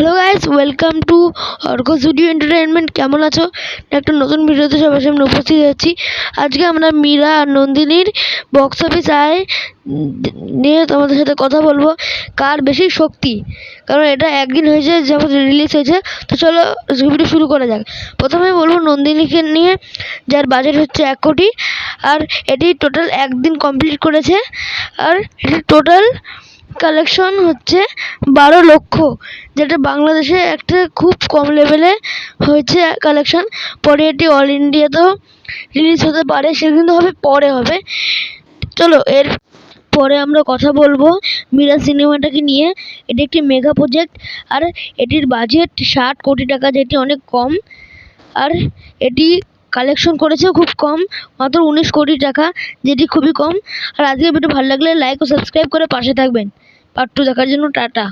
Hello guys welcome to Arka studio entertainment কেমন আছো? একটা নতুন ভিডিওতে সবার সামনে উপস্থিত হচ্ছি আজকে আমরা মীরা আর নন্দিনীর বক্স অফিস আয় নিয়ে তোমাদের সাথে কথা বলব। কার বেশি শক্তি? কারণ এটা একদিন হয়েছে, যখন রিলিজ হয়েছে। তো চলো ভিডিও শুরু করা যাক। প্রথমে বলব নন্দিনীকে নিয়ে, যার বাজেট হচ্ছে এক কোটি। আর এটি টোটাল একদিন কমপ্লিট করেছে। আর এটি টোটাল কালেকশন হচ্ছে বারো লক্ষ, যেটা বাংলাদেশে একটা খুব কম লেভেলে হয়েছে কালেকশন পরে এটি অল ইন্ডিয়াতেও রিলিজ হতে পারে সেটা কিন্তু হবে, পরে হবে। চলো, এর পরে আমরা কথা বলব মীরা সিনেমাটাকে নিয়ে। এটি একটি মেগা প্রজেক্ট আর এটির বাজেট ষাট কোটি টাকা, যেটি অনেক কম। আর এটি কালেকশন করেছে খুব কম, মাত্র উনিশ কোটি টাকা, যেটি খুবই কম। আর আজকের ভিডিও ভালো লাগলে লাইক ও সাবস্ক্রাইব করে পাশে থাকবেন। পার্ট টু দেখার জন্য টাটা।